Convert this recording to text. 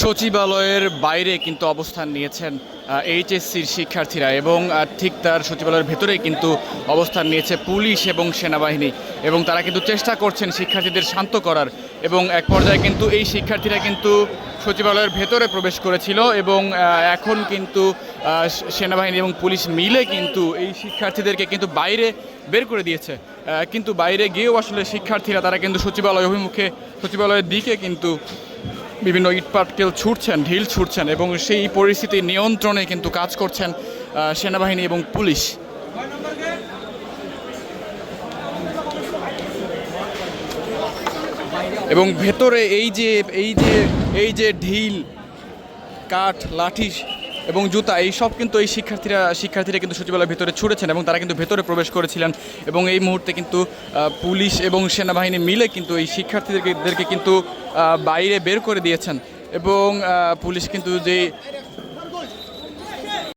সচিবালয়ের বাইরে কিন্তু অবস্থান নিয়েছেন এইচএসসির শিক্ষার্থীরা এবং ঠিক তার সচিবালয়ের ভেতরে কিন্তু অবস্থান নিয়েছে পুলিশ এবং সেনাবাহিনী এবং তারা কিন্তু চেষ্টা করছেন শিক্ষার্থীদের শান্ত করার এবং এক পর্যায়ে কিন্তু এই শিক্ষার্থীরা কিন্তু সচিবালয়ের ভেতরে প্রবেশ করেছিল এবং এখন কিন্তু সেনাবাহিনী এবং পুলিশ মিলে কিন্তু এই শিক্ষার্থীদেরকে কিন্তু বাইরে বের করে দিয়েছে কিন্তু বাইরে গিয়েও আসলে শিক্ষার্থীরা তারা কিন্তু সচিবালয় অভিমুখে, সচিবালয়ের দিকে কিন্তু বিভিন্ন ইটপাটকেল ছুটছেন, ঢিল ছুটছেন এবং সেই পরিস্থিতি নিয়ন্ত্রণে কিন্তু কাজ করছেন সেনাবাহিনী এবং পুলিশ। এবং ভেতরে এই যে এই যে এই যে ঢিল, কাঠ, লাঠি এবং জুতা, এই সব কিন্তু এই শিক্ষার্থীরা শিক্ষার্থীরা কিন্তু সচিবালয়ের ভেতরে ছুটেছেন এবং তারা কিন্তু ভেতরে প্রবেশ করেছিলেন এবং এই মুহূর্তে কিন্তু পুলিশ এবং সেনাবাহিনী মিলে কিন্তু এই শিক্ষার্থীদেরকে কিন্তু বাইরে বের করে দিয়েছেন এবং পুলিশ কিন্তু যে